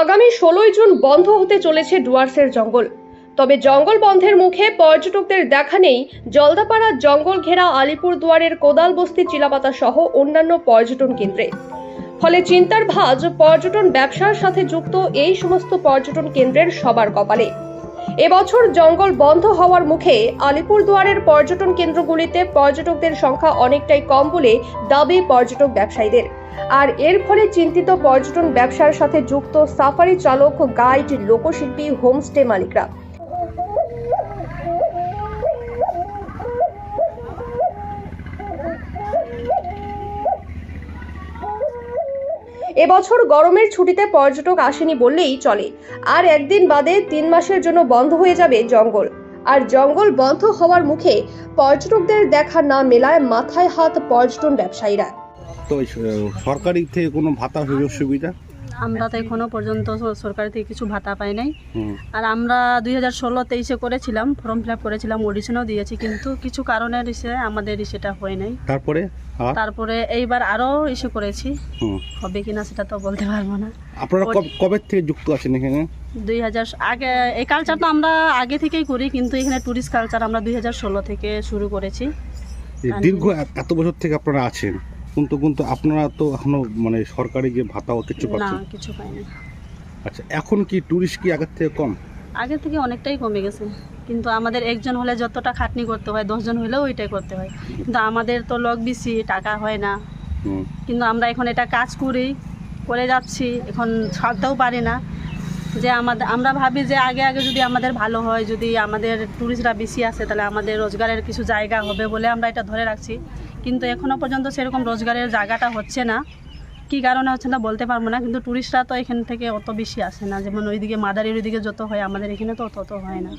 আগামী ষোলোই জুন বন্ধ হতে চলেছে ডুয়ার্সের জঙ্গল। তবে জঙ্গল বন্ধের মুখে পর্যটকদের দেখা নেই। জলদাপাড়া জঙ্গল ঘেরা আলিপুরদুয়ারের কোদাল বস্তি চিলাপাতা সহ অন্যান্য পর্যটন কেন্দ্রে। ফলে চিন্তার ভাজ, পর্যটন ব্যবসার সাথে যুক্ত এই সমস্ত পর্যটন কেন্দ্রের সবার কপালে। এবছর জঙ্গল বন্ধ হওয়ার মুখে আলিপুরদুয়ারের পর্যটন কেন্দ্রগুলিতে পর্যটকদের সংখ্যা অনেকটাই কম বলে দাবি পর্যটক ব্যবসায়ীদের। আর এর ফলে চিন্তিত পর্যটন ব্যবসার সাথে যুক্ত সাফারি চালক, গাইড, লোকশিল্পী, হোমস্টে মালিকরা। এবছর গরমের ছুটিতে পর্যটক আসেনি বললেই চলে। আর একদিন বাদে তিন মাসের জন্য বন্ধ হয়ে যাবে জঙ্গল। আর জঙ্গল বন্ধ হওয়ার মুখে পর্যটকদের দেখা না মেলায় মাথায় হাত পর্যটন ব্যবসায়ীরা। তো সরকারি থেকে কোনো ভাতা সুযোগ সুবিধা? আমরা তো এখনও পর্যন্ত সরকার থেকে কিছু ভাতা পাই নাই। আর আমরা দুই হাজার ষোলো তেইশে করেছিলাম ফর্ম ফিল করেছিলাম অডিশনও দিয়েছি কিন্তু কিছু কারণের ইসে আমাদের সেটা হয় নাই। তারপরে তারপরে এইবার আরও ইসে করেছি। হবে কিনা সেটা তো বলতে পারব না। আপনারা কবে থেকে যুক্ত আছেন এখানে? দুই হাজার আগে এই কালচার তো আমরা আগে থেকেই করি কিন্তু এখানে ট্যুরিস্ট কালচার আমরা দুই হাজার ষোলো থেকে শুরু করেছি। দীর্ঘ এত বছর থেকে আপনারা আছেন। কিন্তু কিন্তু আপনারা তো এখনও মানে সরকারি যে ভাতা ও কিছু না পাচ্ছেন? কিছু পাইনি। আচ্ছা এখন কি টুরিস্ট কি আগের থেকে কম? আগে থেকে অনেকটাই কমে গেছে। কিন্তু আমাদের একজন হলে যতটা খাটনি করতে হয় দশজন হলেও ওইটাই করতে হয়। কিন্তু আমাদের তো লগ বেশি টাকা হয় না। হুম। কিন্তু আমরা এখন এটা কাজ করি করে যাচ্ছি। এখন ছাড়তেও পারি না। যে আমাদের আমরা ভাবি যে আগে আগে যদি আমাদের ভালো হয় যদি আমাদের ট্যুরিস্টরা বেশি আসে তাহলে আমাদের রোজগারের কিছু জায়গা হবে বলে আমরা এটা ধরে রাখছি। কিন্তু এখনও পর্যন্ত সেরকম রোজগারের জায়গাটা হচ্ছে না। কি কারণে হচ্ছে না বলতে পারব না, কিন্তু টুরিস্টরা তো এখান থেকে অত বেশি আসে না। যেমন ওইদিকে মাদারির ওইদিকে যত হয়, আমাদের এখানে তো তত হয় না।